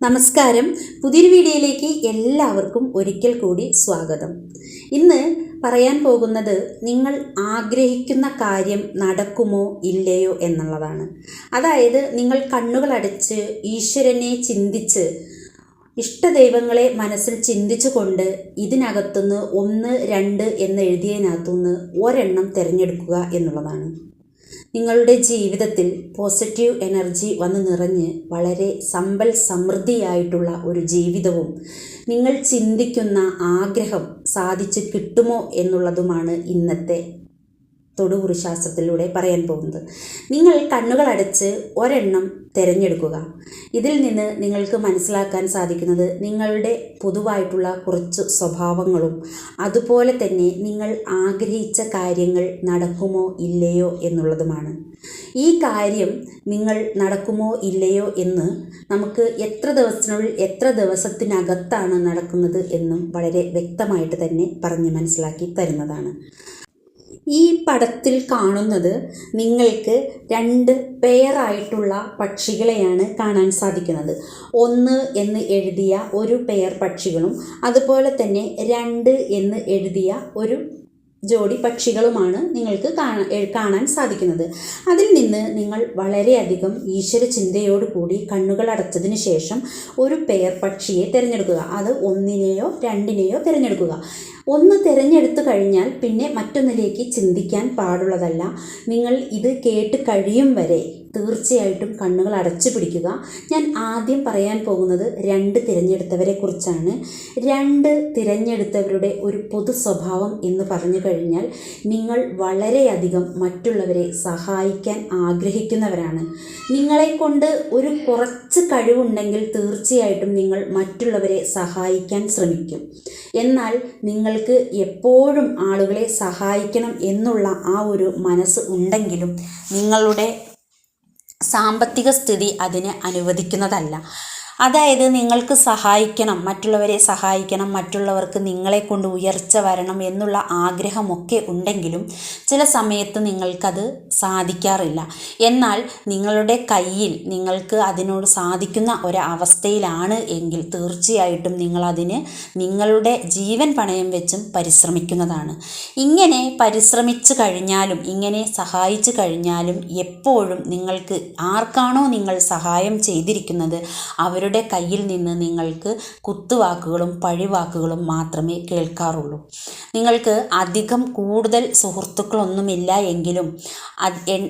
നമസ്കാരം. പുതിയൊരു വീഡിയോയിലേക്ക് എല്ലാവർക്കും ഒരിക്കൽ കൂടി സ്വാഗതം. ഇന്ന് പറയാൻ പോകുന്നത് നിങ്ങൾ ആഗ്രഹിക്കുന്ന കാര്യം നടക്കുമോ ഇല്ലയോ എന്നുള്ളതാണ്. അതായത് നിങ്ങൾ കണ്ണുകളടച്ച് ഈശ്വരനെ ചിന്തിച്ച് ഇഷ്ടദൈവങ്ങളെ മനസ്സിൽ ചിന്തിച്ചുകൊണ്ട് ഇതിനകത്തുനിന്ന് ഒന്ന് രണ്ട് എന്ന് എഴുതിയതിനകത്തുനിന്ന് ഒരെണ്ണം തിരഞ്ഞെടുക്കുക എന്നുള്ളതാണ്. നിങ്ങളുടെ ജീവിതത്തിൽ പോസിറ്റീവ് എനർജി വന്ന് നിറഞ്ഞ് വളരെ സമ്പൽ സമൃദ്ധിയായിട്ടുള്ള ഒരു ജീവിതവും നിങ്ങൾ ചിന്തിക്കുന്ന ആഗ്രഹം സാധിച്ച് കിട്ടുമോ എന്നുള്ളതുമാണ് ഇന്നത്തെ തൊടുകുറി ശാസ്ത്രത്തിലൂടെ പറയാൻ പോകുന്നത്. നിങ്ങൾ കണ്ണുകളടച്ച് ഒരെണ്ണം തിരഞ്ഞെടുക്കുക. ഇതിൽ നിന്ന് നിങ്ങൾക്ക് മനസ്സിലാക്കാൻ സാധിക്കുന്നത് നിങ്ങളുടെ പൊതുവായിട്ടുള്ള കുറച്ച് സ്വഭാവങ്ങളും അതുപോലെ തന്നെ നിങ്ങൾ ആഗ്രഹിച്ച കാര്യങ്ങൾ നടക്കുമോ ഇല്ലയോ എന്നുള്ളതുമാണ്. ഈ കാര്യം നിങ്ങൾ നടക്കുമോ ഇല്ലയോ എന്ന് നമുക്ക് എത്ര ദിവസത്തിനുള്ളിൽ എത്ര ദിവസത്തിനകത്താണ് നടക്കുന്നത് എന്നും വളരെ വ്യക്തമായിട്ട് തന്നെ പറഞ്ഞ് മനസ്സിലാക്കി തരുന്നതാണ്. ഈ പടത്തിൽ കാണുന്നത് നിങ്ങൾക്ക് രണ്ട് പെയറായിട്ടുള്ള പക്ഷികളെയാണ് കാണാൻ സാധിക്കുന്നത്. ഒന്ന് എന്ന് എഴുതിയ ഒരു പെയർ പക്ഷികളും അതുപോലെ തന്നെ രണ്ട് എന്ന് എഴുതിയ ഒരു ജോഡി പക്ഷികളുമാണ് നിങ്ങൾക്ക് കാണാൻ കാണാൻ സാധിക്കുന്നത്. അതിൽ നിന്ന് നിങ്ങൾ വളരെയധികം ഈശ്വര ചിന്തയോടുകൂടി കണ്ണുകൾ അടച്ചതിന് ശേഷം ഒരു പെയർ പക്ഷിയെ തിരഞ്ഞെടുക്കുക. അത് ഒന്നിനെയോ രണ്ടിനെയോ തിരഞ്ഞെടുക്കുക. ഒന്ന് തിരഞ്ഞെടുത്തു കഴിഞ്ഞാൽ പിന്നെ മറ്റൊന്നിലേക്ക് ചിന്തിക്കാൻ പാടുള്ളതല്ല. നിങ്ങൾ ഇത് കേട്ട് കഴിയും വരെ തീർച്ചയായിട്ടും കണ്ണുകൾ അടച്ചു പിടിക്കുക. ഞാൻ ആദ്യം പറയാൻ പോകുന്നത് രണ്ട് തിരഞ്ഞെടുത്തവരെ കുറിച്ചാണ്. രണ്ട് തിരഞ്ഞെടുത്തവരുടെ ഒരു പൊതു സ്വഭാവം എന്ന് പറഞ്ഞു കഴിഞ്ഞാൽ നിങ്ങൾ വളരെയധികം മറ്റുള്ളവരെ സഹായിക്കാൻ ആഗ്രഹിക്കുന്നവരാണ്. നിങ്ങളെക്കൊണ്ട് ഒരു കുറച്ച് കഴിവുണ്ടെങ്കിൽ തീർച്ചയായിട്ടും നിങ്ങൾ മറ്റുള്ളവരെ സഹായിക്കാൻ ശ്രമിക്കും. എന്നാൽ നിങ്ങൾക്ക് എപ്പോഴും ആളുകളെ സഹായിക്കണം എന്നുള്ള ആ ഒരു മനസ്സ് ഉണ്ടെങ്കിലും നിങ്ങളുടെ സാമ്പത്തിക സ്ഥിതി അതിന് അനുവദിക്കുന്നതല്ല. അതായത് നിങ്ങൾക്ക് സഹായിക്കണം മറ്റുള്ളവരെ സഹായിക്കണം മറ്റുള്ളവർക്ക് നിങ്ങളെ കൊണ്ട് ഉയർച്ച വരണം എന്നുള്ള ആഗ്രഹമൊക്കെ ഉണ്ടെങ്കിലും ചില സമയത്ത് നിങ്ങൾക്കത് സാധിക്കാറില്ല. എന്നാൽ നിങ്ങളുടെ കയ്യിൽ നിങ്ങൾക്ക് അതിനോട് സാധിക്കുന്ന ഒരവസ്ഥയിലാണ് എങ്കിൽ തീർച്ചയായിട്ടും നിങ്ങളതിന് നിങ്ങളുടെ ജീവൻ പണയം വെച്ചും പരിശ്രമിക്കുന്നതാണ്. ഇങ്ങനെ പരിശ്രമിച്ചു കഴിഞ്ഞാലും ഇങ്ങനെ സഹായിച്ചു കഴിഞ്ഞാലും എപ്പോഴും നിങ്ങൾക്ക് ആർക്കാണോ നിങ്ങൾ സഹായം ചെയ്തിരിക്കുന്നത് അവരുടെ അവരുടെ കയ്യിൽ നിന്ന് നിങ്ങൾക്ക് കുത്തുവാക്കുകളും പഴിവാക്കുകളും മാത്രമേ കേൾക്കാറുള്ളൂ. നിങ്ങൾക്ക് അധികം കൂടുതൽ സുഹൃത്തുക്കളൊന്നുമില്ല എങ്കിലും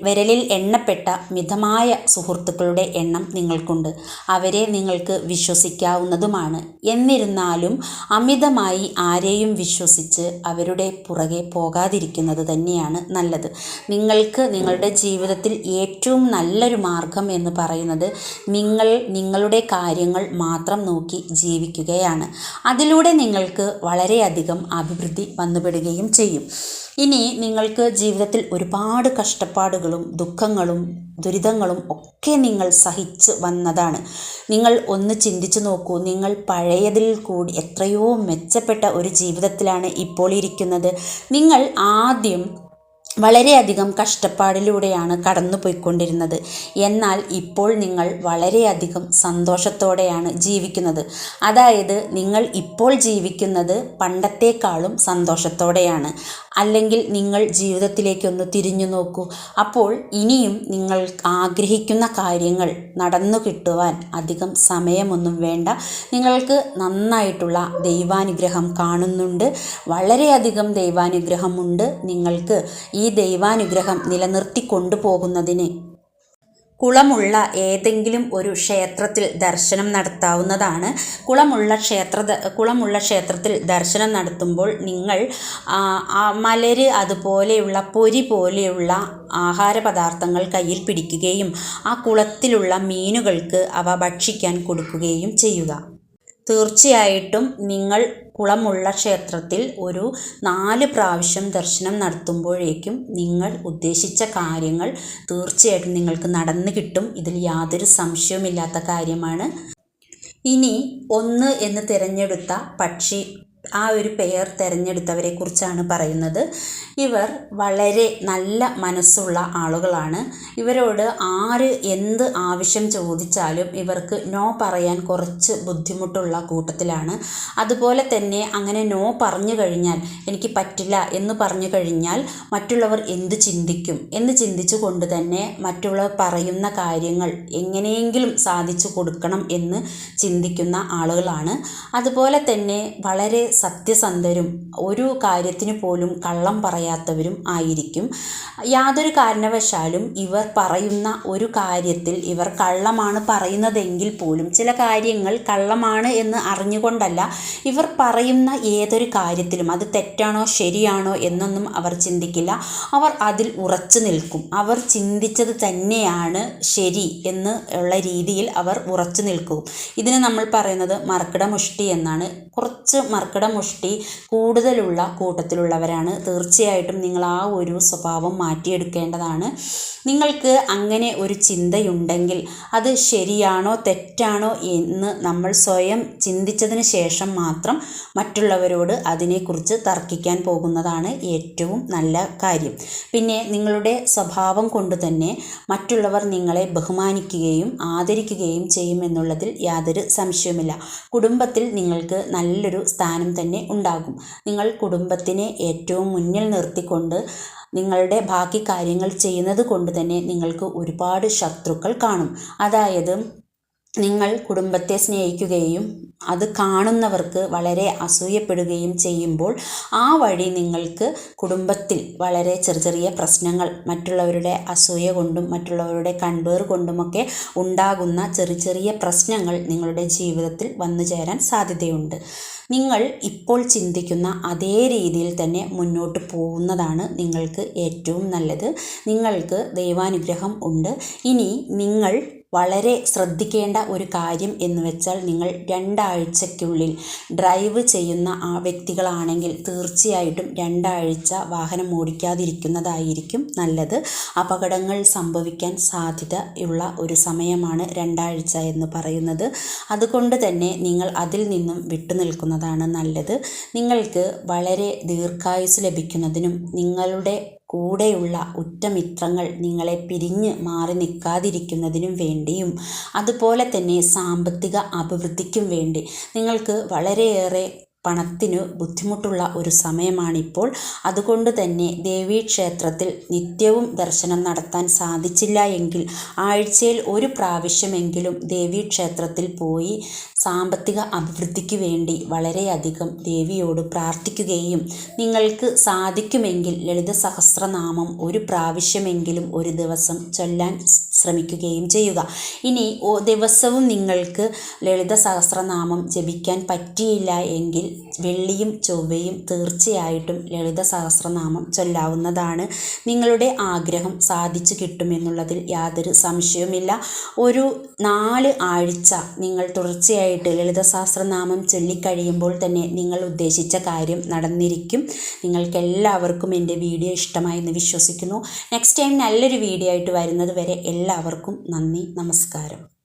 വിരലിൽ എണ്ണപ്പെട്ട മിതമായ സുഹൃത്തുക്കളുടെ എണ്ണം നിങ്ങൾക്കുണ്ട്. അവരെ നിങ്ങൾക്ക് വിശ്വസിക്കാവുന്നതുമാണ്. എന്നിരുന്നാലും അമിതമായി ആരെയും വിശ്വസിച്ച് അവരുടെ പുറകെ പോകാതിരിക്കുന്നത് തന്നെയാണ് നല്ലത്. നിങ്ങൾക്ക് നിങ്ങളുടെ ജീവിതത്തിൽ ഏറ്റവും നല്ലൊരു മാർഗം എന്ന് പറയുന്നത് നിങ്ങൾ നിങ്ങളുടെ കാര്യങ്ങൾ മാത്രം നോക്കി ജീവിക്കുകയാണ്. അതിലൂടെ നിങ്ങൾക്ക് വളരെയധികം അഭിവൃദ്ധി വന്നുപെടുകയും ചെയ്യും. ഇനി നിങ്ങൾക്ക് ജീവിതത്തിൽ ഒരുപാട് കഷ്ടപ്പാടുകളും ദുഃഖങ്ങളും ദുരിതങ്ങളും ഒക്കെ നിങ്ങൾ സഹിച്ച് വന്നതാണ്. നിങ്ങൾ ഒന്ന് ചിന്തിച്ചു നോക്കൂ നിങ്ങൾ പഴയതിൽ കൂടി എത്രയോ മെച്ചപ്പെട്ട ഒരു ജീവിതത്തിലാണ് ഇപ്പോൾ ഇരിക്കുന്നത്. നിങ്ങൾ ആദ്യം വളരെയധികം കഷ്ടപ്പാടിലൂടെയാണ് കടന്നു പോയിക്കൊണ്ടിരുന്നത് എന്നാൽ ഇപ്പോൾ നിങ്ങൾ വളരെയധികം സന്തോഷത്തോടെയാണ് ജീവിക്കുന്നത്. അതായത് നിങ്ങൾ ഇപ്പോൾ ജീവിക്കുന്നത് പണ്ടത്തേക്കാളും സന്തോഷത്തോടെയാണ്. അല്ലെങ്കിൽ നിങ്ങൾ ജീവിതത്തിലേക്കൊന്ന് തിരിഞ്ഞു നോക്കൂ. അപ്പോൾ ഇനിയും നിങ്ങൾ ആഗ്രഹിക്കുന്ന കാര്യങ്ങൾ നടന്നു കിട്ടുവാൻ അധികം സമയമൊന്നും വേണ്ട. നിങ്ങൾക്ക് നന്നായിട്ടുള്ള ദൈവാനുഗ്രഹം കാണുന്നുണ്ട്. വളരെയധികം ദൈവാനുഗ്രഹമുണ്ട്. നിങ്ങൾക്ക് ഈ ദൈവാനുഗ്രഹം നിലനിർത്തി കൊണ്ടുപോകുന്നതിന് കുളമുള്ള ഏതെങ്കിലും ഒരു ക്ഷേത്രത്തിൽ ദർശനം നടത്താവുന്നതാണ്. കുളമുള്ള ക്ഷേത്ര കുളമുള്ള ക്ഷേത്രത്തിൽ ദർശനം നടത്തുമ്പോൾ നിങ്ങൾ മലര് അതുപോലെയുള്ള പൊരി പോലെയുള്ള ആഹാര പദാർത്ഥങ്ങൾ കയ്യിൽ പിടിക്കുകയും ആ കുളത്തിലുള്ള മീനുകൾക്ക് അവ ഭക്ഷിക്കാൻ കൊടുക്കുകയും ചെയ്യുക. തീർച്ചയായിട്ടും നിങ്ങൾ കുളമുള്ള ക്ഷേത്രത്തിൽ ഒരു നാല് പ്രാവശ്യം ദർശനം നടത്തുമ്പോഴേക്കും നിങ്ങൾ ഉദ്ദേശിച്ച കാര്യങ്ങൾ തീർച്ചയായിട്ടും നിങ്ങൾക്ക് നടന്നു കിട്ടും. ഇതിൽ യാതൊരു സംശയവുമില്ലാത്ത കാര്യമാണ്. ഇനി ഒന്ന് എന്ന് തിരഞ്ഞെടുത്ത പക്ഷി ആ ഒരു പെയർ തിരഞ്ഞെടുത്തവരെ കുറിച്ചാണ് പറയുന്നത്. ഇവർ വളരെ നല്ല മനസ്സുള്ള ആളുകളാണ്. ഇവരോട് ആര് എന്ത് ആവശ്യം ചോദിച്ചാലും ഇവർക്ക് നോ പറയാൻ കുറച്ച് ബുദ്ധിമുട്ടുള്ള കൂട്ടത്തിലാണ്. അതുപോലെ തന്നെ അങ്ങനെ നോ പറഞ്ഞു കഴിഞ്ഞാൽ എനിക്ക് പറ്റില്ല എന്ന് പറഞ്ഞു കഴിഞ്ഞാൽ മറ്റുള്ളവർ എന്ത് ചിന്തിക്കും? എന്ന് ചിന്തിച്ചു കൊണ്ട് തന്നെ മറ്റുള്ളവർ പറയുന്ന കാര്യങ്ങൾ എങ്ങനെയെങ്കിലും സാധിച്ചു കൊടുക്കണം എന്ന് ചിന്തിക്കുന്ന ആളുകളാണ്. അതുപോലെ തന്നെ വളരെ സത്യസന്ധരും ഒരു കാര്യത്തിന് പോലും കള്ളം പറയാത്തവരും ആയിരിക്കും. യാതൊരു കാരണവശാലും ഇവർ പറയുന്ന ഒരു കാര്യത്തിൽ ഇവർ കള്ളമാണ് പറയുന്നതെങ്കിൽ പോലും ചില കാര്യങ്ങൾ കള്ളമാണ് എന്ന് അറിഞ്ഞുകൊണ്ടല്ല ഇവർ പറയുന്ന ഏതൊരു കാര്യത്തിലും അത് തെറ്റാണോ ശരിയാണോ എന്നൊന്നും അവർ ചിന്തിക്കില്ല. അവർ അതിൽ ഉറച്ചു നിൽക്കും. അവർ ചിന്തിച്ചത് തന്നെയാണ് ശരി എന്ന് ഉള്ള രീതിയിൽ അവർ ഉറച്ചു നിൽക്കും. ഇതിന് നമ്മൾ പറയുന്നത് മർക്കിട മുഷ്ടി എന്നാണ്. കുറച്ച് മർക്കിട മുഷ്ടി കൂടുതലുള്ള കൂട്ടത്തിലുള്ളവരാണ്. തീർച്ചയായിട്ടും നിങ്ങൾ ആ ഒരു സ്വഭാവം മാറ്റിയെടുക്കേണ്ടതാണ്. നിങ്ങൾക്ക് അങ്ങനെ ഒരു ചിന്തയുണ്ടെങ്കിൽ അത് ശരിയാണോ തെറ്റാണോ എന്ന് നമ്മൾ സ്വയം ചിന്തിച്ചതിന് ശേഷം മാത്രം മറ്റുള്ളവരോട് അതിനെക്കുറിച്ച് തർക്കിക്കാൻ പോകുന്നതാണ് ഏറ്റവും നല്ല കാര്യം. പിന്നെ നിങ്ങളുടെ സ്വഭാവം കൊണ്ട് തന്നെ മറ്റുള്ളവർ നിങ്ങളെ ബഹുമാനിക്കുകയും ആദരിക്കുകയും ചെയ്യുമെന്നുള്ളതിൽ യാതൊരു സംശയവുമില്ല. കുടുംബത്തിൽ നിങ്ങൾക്ക് നല്ലൊരു സ്ഥാനം തന്നെ ഉണ്ടാകും. നിങ്ങൾ കുടുംബത്തിനെ ഏറ്റവും മുന്നിൽ നിർത്തിക്കൊണ്ട് നിങ്ങളുടെ ബാക്കി കാര്യങ്ങൾ ചെയ്യുന്നത് കൊണ്ട് തന്നെ നിങ്ങൾക്ക് ഒരുപാട് ശത്രുക്കൾ കാണും. അതായത് നിങ്ങൾ കുടുംബത്തെ സ്നേഹിക്കുകയും അത് കാണുന്നവർക്ക് വളരെ അസൂയപ്പെടുകയും ചെയ്യുമ്പോൾ ആ വഴി നിങ്ങൾക്ക് കുടുംബത്തിൽ വളരെ ചെറിയ ചെറിയ പ്രശ്നങ്ങൾ മറ്റുള്ളവരുടെ അസൂയ കൊണ്ടും മറ്റുള്ളവരുടെ കൺവേർ കൊണ്ടുമൊക്കെ ഉണ്ടാകുന്ന ചെറിയ ചെറിയ പ്രശ്നങ്ങൾ നിങ്ങളുടെ ജീവിതത്തിൽ വന്നു ചേരാൻ സാധ്യതയുണ്ട്. നിങ്ങൾ ഇപ്പോൾ ചിന്തിക്കുന്ന അതേ രീതിയിൽ തന്നെ മുന്നോട്ട് പോകുന്നതാണ് നിങ്ങൾക്ക് ഏറ്റവും നല്ലത്. നിങ്ങൾക്ക് ദൈവാനുഗ്രഹം ഉണ്ട്. ഇനി നിങ്ങൾ വളരെ ശ്രദ്ധിക്കേണ്ട ഒരു കാര്യം എന്ന് വെച്ചാൽ നിങ്ങൾ രണ്ടാഴ്ചയ്ക്കുള്ളിൽ ഡ്രൈവ് ചെയ്യുന്ന ആ വ്യക്തികളാണെങ്കിൽ തീർച്ചയായിട്ടും രണ്ടാഴ്ച വാഹനം ഓടിക്കാതിരിക്കുന്നതായിരിക്കും നല്ലത്. അപകടങ്ങൾ സംഭവിക്കാൻ സാധ്യതയുള്ള ഒരു സമയമാണ് രണ്ടാഴ്ച എന്ന് പറയുന്നത്. അതുകൊണ്ട് തന്നെ നിങ്ങൾ അതിൽ നിന്നും വിട്ടുനിൽക്കുന്നതാണ് നല്ലത്. നിങ്ങൾക്ക് വളരെ ദീർഘായുസ് ലഭിക്കുന്നതിനും നിങ്ങളുടെ കൂടെയുള്ള ഉറ്റമിത്രങ്ങൾ നിങ്ങളെ പിരിഞ്ഞ് മാറി നിൽക്കാതിരിക്കുന്നതിനും വേണ്ടിയും അതുപോലെ തന്നെ സാമ്പത്തിക അഭിവൃദ്ധിക്കും വേണ്ടി. നിങ്ങൾക്ക് വളരെയേറെ പണത്തിനു ബുദ്ധിമുട്ടുള്ള ഒരു സമയമാണിപ്പോൾ. അതുകൊണ്ട് തന്നെ ദേവീക്ഷേത്രത്തിൽ നിത്യവും ദർശനം നടത്താൻ സാധിച്ചില്ല എങ്കിൽ ആഴ്ചയിൽ ഒരു പ്രാവശ്യമെങ്കിലും ദേവീക്ഷേത്രത്തിൽ പോയി സാമ്പത്തിക അഭിവൃദ്ധിക്ക് വേണ്ടി വളരെയധികം ദേവിയോട് പ്രാർത്ഥിക്കുകയും നിങ്ങൾക്ക് സാധിക്കുമെങ്കിൽ ലളിത സഹസ്രനാമം ഒരു പ്രാവശ്യമെങ്കിലും ഒരു ദിവസം ചൊല്ലാൻ ശ്രമിക്കുകയും ചെയ്യുക. ഇനി ദിവസവും നിങ്ങൾക്ക് ലളിത സഹസ്രനാമം ജപിക്കാൻ പറ്റിയില്ല എങ്കിൽ വെള്ളിയും ചൊവ്വയും തീർച്ചയായിട്ടും ലളിത സഹസ്രനാമം ചൊല്ലാവുന്നതാണ്. നിങ്ങളുടെ ആഗ്രഹം സാധിച്ചു കിട്ടുമെന്നുള്ളതിൽ യാതൊരു സംശയവുമില്ല. ഒരു നാല് ആഴ്ച നിങ്ങൾ തുടർച്ചയായിട്ട് ലളിത ലളിതശാസ്ത്രനാമം ചൊല്ലിക്കഴിയുമ്പോൾ തന്നെ നിങ്ങൾ ഉദ്ദേശിച്ച കാര്യം നടന്നിരിക്കും. നിങ്ങൾക്കെല്ലാവർക്കും എന്റെ വീഡിയോ ഇഷ്ടമായെന്ന് വിശ്വസിക്കുന്നു. നെക്സ്റ്റ് ടൈം നല്ലൊരു വീഡിയോ ആയിട്ട് വരുന്നത് വരെ എല്ലാവർക്കും നന്ദി നമസ്കാരം.